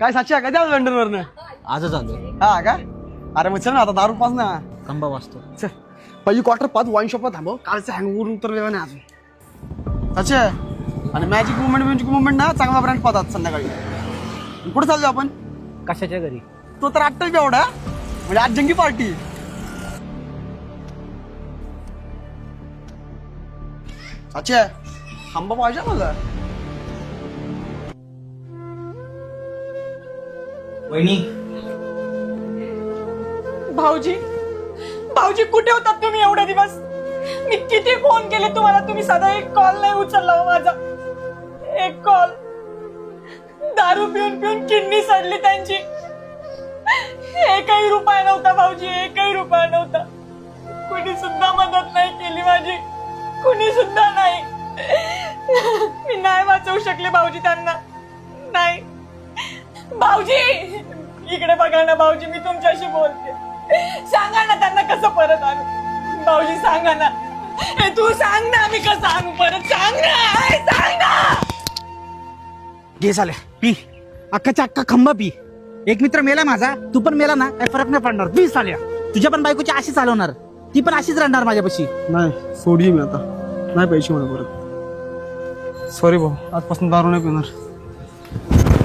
काय साक्षी आहे का त्या लंडन वरनं आजच आलो. हा का? अरे मग चल ना आता दारू पाच ना. खंबा वाजतो. चल. पहिली क्वार्टर पाच वाईन शॉपला थांबव. कालचं हँगवरून उतरलेला नाही अजून. अच्छा आणि मॅजिक मुवमेंट मॅजिक मुवमेंट ना चांगला ब्रँड पाहतात संध्याकाळी. कुठे चाललो आपण? कशाच्या घरी? तो तर आत्ताच एवढा म्हणजे आज जंगी पार्टी अच्छा थांबा पाहिजे मला वहिनी. भाऊजी भाऊजी कुठे होतात तुम्ही एवढे दिवस? मी किती फोन केले तुम्हाला? तुम्ही साधा एक कॉल नाही उचलला हो माझा. एक कॉल दारू पिऊन पिऊन किडनी सडली त्यांची. एकही रुपया नव्हता भाऊजी एकही रुपया नव्हता. कुणी सुद्धा मदत नाही केली माझी. कुणी सुद्धा नाही. मी नाही वाचवू शकले भाऊजी त्यांना. नाही. भाऊजी! ना भाऊजी मी तुमच्याशी बोलते. सांगा ना त्यांना कसं परत आणू भाऊजी सांगा ना. ए, तू सांग ना मी कसं आणू परत. सांग ना. ए, सांग ना. घे झाले पी. अख्खाच्या अख्खा खंबा पी. एक मित्र मेला माझा तू पण मेला ना. काही फरक नाही पडणार. पी चाल्या तुझ्या पण बायकोची अशी चालवणार. ती पण अशीच राहणार माझ्यापाशी. नाही सोडी मी आता. नाही पैसे मला परत. सॉरी भाऊ आजपासून दारू नाही पिणार.